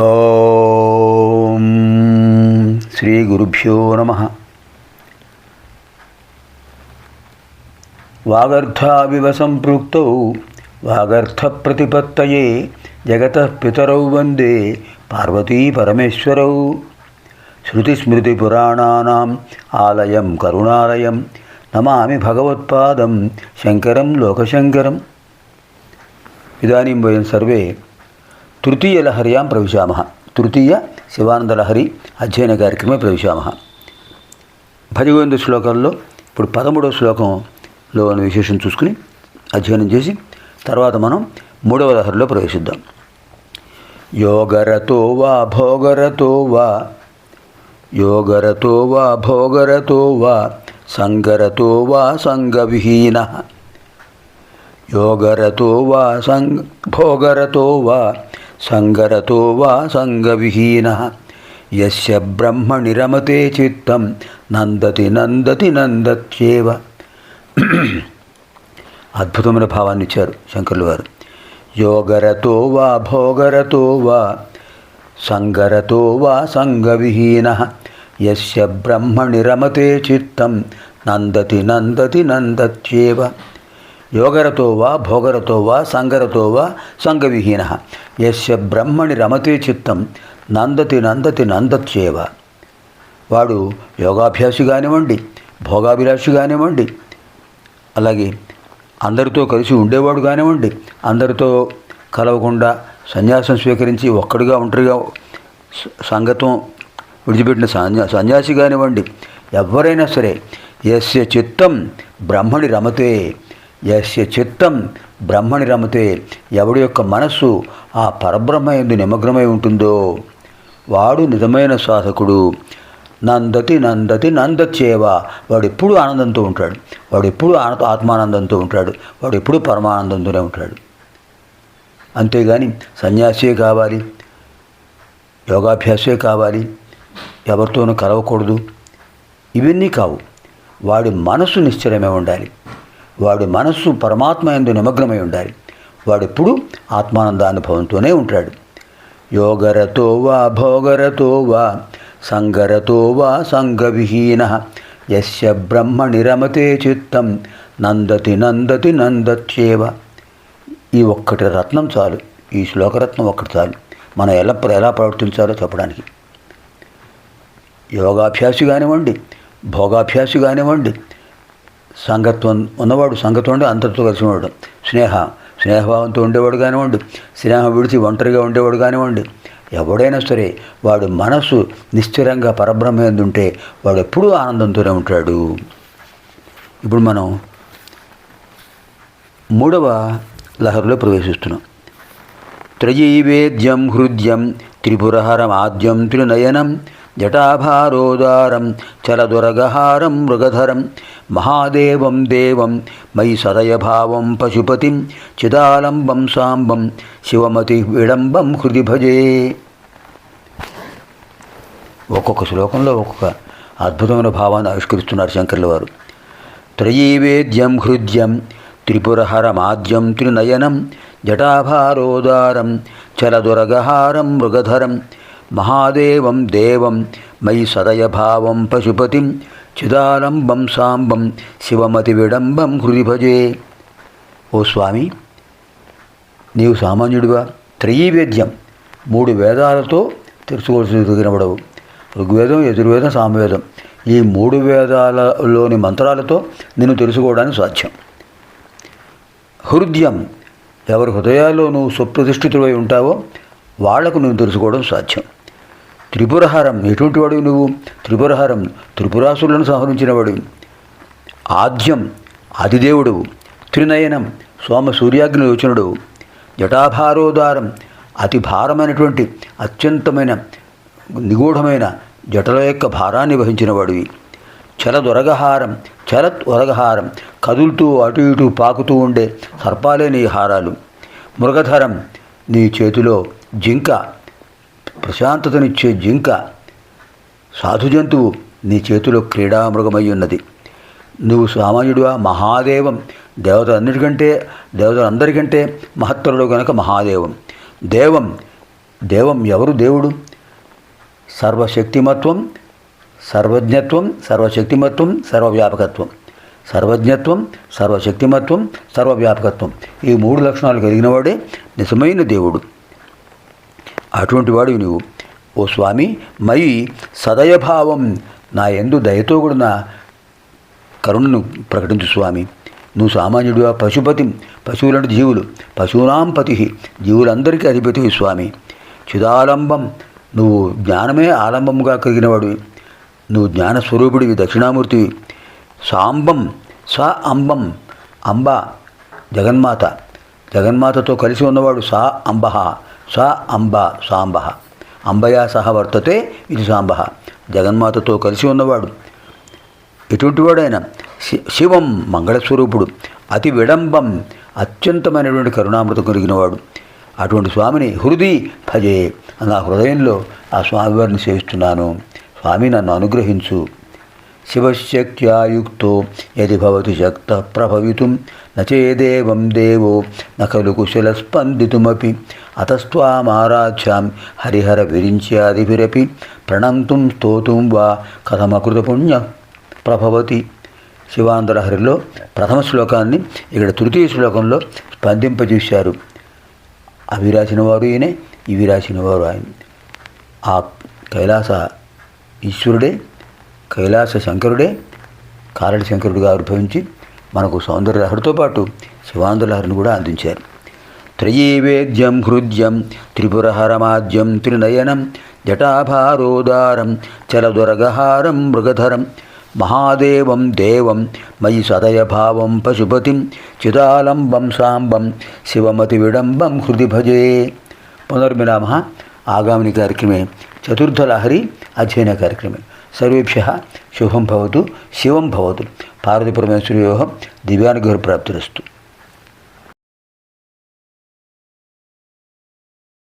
ఓం శ్రీ గురుభ్యో నమ. వాగర్థావివ సంపృక్త వాగర్థప్రతిపత్తయే జగత పితరౌ వందే పార్వతీ పరమేశ్వరౌ శృతిస్మృతిపురాణానాం ఆలయం కరుణాలయం నమామి భగవత్పాదం శంకరం లోకశంకరం. ఇదానీం వయం సర్వే తృతీయలహర్యాం ప్రవిశామ తృతీయ శివానందలహరి అధ్యయన కార్యక్రమే ప్రవిశామ పదిహేను శ్లోకాల్లో ఇప్పుడు పదమూడవ శ్లోకంలో ఉన్న విశేషం చూసుకుని అధ్యయనం చేసి తర్వాత మనం మూడవ లహరిలో ప్రవేశిద్దాం. యోగరతో వా భోగరతో వా యోగరతో వా భోగరతో వా సంగరతో వా సంగవిహీన యోగరతో వా సంగ భోగరతో వా సంగరతో వా సంగవిహీన. యస్య బ్రహ్మణి రమతే చిత్తం. నందతి నందతి నందత్యేవ. అద్భుతమైన భావాన్ని ఇచ్చారు శంకర్లు వారు. యోగరతో వా భోగరతో వా సంగరతో వా సంగవిహీన. యస్య బ్రహ్మణి రమతే చిత్తం. నందతి నందతి నందత్యేవ. యోగరతో వా భోగరతో వా సంగరతో వా సంగవిహీన యస్య బ్రహ్మణి రమతే చిత్తం నందతి నందతి నందత్యేవ. వాడు యోగాభ్యాసి కానివ్వండి భోగాభిలాషి కానివ్వండి అలాగే అందరితో కలిసి ఉండేవాడు కానివ్వండి అందరితో కలవకుండా సన్యాసం స్వీకరించి ఒక్కడిగా ఒంటరిగా సంగతం విడిచిపెట్టిన సన్యా సన్యాసి కానివ్వండి ఎవరైనా సరే యస్య చిత్తం బ్రహ్మణి రమతే. యస్య చిత్తం బ్రహ్మని రమతే ఎవడి యొక్క మనస్సు ఆ పరబ్రహ్మయందు నిమగ్నమై ఉంటుందో? వాడు నిజమైన సాధకుడు. నందతి నందతి నందచేవ వాడు ఎప్పుడు ఆనందంతో ఉంటాడు. వాడు ఎప్పుడు ఆన ఆత్మానందంతో ఉంటాడు. వాడు ఎప్పుడు పరమానందంతోనే ఉంటాడు. అంతేగాని సన్యాసే కావాలి. యోగాభ్యాసే కావాలి. ఎవరితోనూ కలవకూడదు. ఇవన్నీ కావు. వాడి మనస్సు నిశ్చలమే ఉండాలి. వాడి మనస్సు పరమాత్మ ఎందు నిమగ్నమై ఉండాలి. వాడెప్పుడు ఆత్మానందానుభవంతోనే ఉంటాడు. యోగరతో వా భోగరతో వా సంగరతో వా సంగవిహీన యస్య బ్రహ్మ నిరమతే చిత్తం నందతి నందతి నందత్యేవ. ఈ ఒక్కటి రత్నం చాలు. ఈ శ్లోకరత్నం ఒక్కటి చాలు. మనం ఎలా ఎలా ప్రవర్తించాలో చెప్పడానికి. యోగాభ్యాసి కానివ్వండి భోగాభ్యాసి కానివ్వండి సంగత్వం ఉన్నవాడు సంగత్వం ఉండి అంతటితో కలిసి ఉండడం. స్నేహ స్నేహభావంతో ఉండేవాడు కానివ్వండి స్నేహం విడిచి ఒంటరిగా ఉండేవాడు కానివ్వండి ఎవడైనా సరే వాడు మనసు నిశ్చిరంగా పరబ్రహ్మ ఉంటే వాడు ఎప్పుడూ ఆనందంతోనే ఉంటాడు. ఇప్పుడు మనం మూడవ లహరిలో ప్రవేశిస్తున్నాం. త్రయీవేద్యం హృద్యం త్రిపురహరమాద్యం త్రినయనం జటాభారోదారం చలదురగహారం మృగధరం. మహాదేవం దేవం మయి సదయభావం పశుపతిం చిదాలంబం సాంబం శివమతి విడంబం హృది భజే. ఒక్కొక్క శ్లోకంలో ఒక్కొక్క అద్భుతమైన భావాన్ని ఆవిష్కరిస్తున్నారు శంకర్ల వారు. త్రయీవేద్యం హృద్యం త్రిపురహరమాద్యం త్రినయనం జటాభారోదారం చలదురగహారం మృగధరం. మహాదేవం దేవం మయి సదయభావం పశుపతిం చిదాలంబం సాంబం శివమతి విడంబం హృది భజే ఓ స్వామి నీవు సామాన్యుడివా? త్రయీవేద్యం. మూడు వేదాలతో తెలుసుకోవాల్సినబడవు ఋగ్వేదం యజుర్వేదం సామవేదం. ఈ మూడు వేదాలలోని మంత్రాలతో నిన్ను తెలుసుకోవడానికి సాధ్యం. హృదయం. ఎవరి హృదయాల్లో నువ్వు సుప్రతిష్ఠితుడై ఉంటావో వాళ్ళకు నువ్వు తెలుసుకోవడం సాధ్యం. త్రిపురహారం ఎటువంటి వాడు నువ్వు? త్రిపురహారం త్రిపురాసులను సంహరించినవాడు. ఆద్యం ఆదిదేవుడువు త్రినయనం సోమ సూర్యాగ్ని యోచనుడు. జటాభారోదారం అతి భారమైనటువంటి అత్యంతమైన నిగూఢమైన జటల యొక్క భారాన్ని వహించిన చలదొరగహారం చలత్ ఒరగహారం కదులుతూ అటు ఇటు పాకుతూ ఉండే సర్పాలే నీ హారాలు. మృగధరం నీ చేతిలో జింక ప్రశాంతతనిచ్చే జింక సాధు జంతువు నీ చేతిలో క్రీడామృగమై ఉన్నది నువ్వు సామాన్యుడివా? మహాదేవం. దేవతలన్నిటికంటే దేవతలందరికంటే మహత్తరుడు గనక మహాదేవం. దేవం దేవం ఎవరు దేవుడు? సర్వశక్తిమత్వం సర్వజ్ఞత్వం సర్వశక్తిమత్వం సర్వవ్యాపకత్వం. సర్వజ్ఞత్వం సర్వశక్తిమత్వం సర్వవ్యాపకత్వం. ఈ మూడు లక్షణాలు కలిగిన వాడే నిజమైన దేవుడు. అటువంటి వాడివి నువ్వు ఓ స్వామి మయి సదయభావం నా ఎందు దయతో కూడిన కరుణను ప్రకటించు స్వామి. నువ్వు సామాన్యుడివా? పశుపతి పశువులంటే జీవులు. పశువునాం పతి జీవులందరికీ అధిపతివి స్వామి. చిదాలంబం నువ్వు జ్ఞానమే ఆలంబముగా కలిగినవాడివి. నువ్వు జ్ఞానస్వరూపుడివి దక్షిణామూర్తివి. సాంబం స అంబం అంబ జగన్మాత. జగన్మాతతో కలిసి ఉన్నవాడు సా అంబహ. స అంబ సాంబ. అంబయా సహ వర్తతే ఇది సాంబ. జగన్మాతతో కలిసి ఉన్నవాడు. ఎటువంటి వాడైన శి- శివం మంగళస్వరూపుడు. అతి విడంబం అత్యంతమైనటువంటి కరుణామృతం కలిగినవాడు. అటువంటి స్వామిని హృది భజే. నా హృదయంలో ఆ స్వామివారిని సేవిస్తున్నాను. స్వామి నన్ను అనుగ్రహించు. శివశక్త్యాయుక్తో యది భవతి శక్త ప్రభవితుం నచేదేవం దేవో నఖలు కుశల స్పందితుమపి అతస్వామారాధ్యాం హరిహర విరించాదిభిరపి ప్రణంతుం స్తోతుం వా కథమకృత పుణ్య ప్రభవతి శివాంధ్రహరిలో ప్రథమ శ్లోకాన్ని ఇక్కడ తృతీయ శ్లోకంలో స్పందింపజేశారు। అవి రాసిన వారు ఈయనే ఇవి రాసిన వారు ఆయన। ఆ కైలాస ఈశ్వరుడే కైలాస శంకరుడే కారడి శంకరుడిగా ఆవిర్భవించి మనకు సౌందర్యలహరితో పాటు శివాంధ్రలహరిని కూడా అందించారు. త్రయీవేద్యం హృద్యం త్రిపురహరమాద్యం త్రినయనం జటాభారోదారం చలదురగహారం మృగధరం మహాదేవం దేవం మయి సదయభావం పశుపతిం చిదాలంబం సాంబం శివమతి విడంబం హృది భజే. పునర్మిలామ ఆగామిని కార్యక్రమే చతుర్థలహరి అధ్యయన కార్యక్రమే. సర్వేభ్య శుభం భవతు శివం భవతు. పార్వతీ పరమేశ్వరయోహం దివ్యానుగ్రహ ప్రాప్తిరస్తు.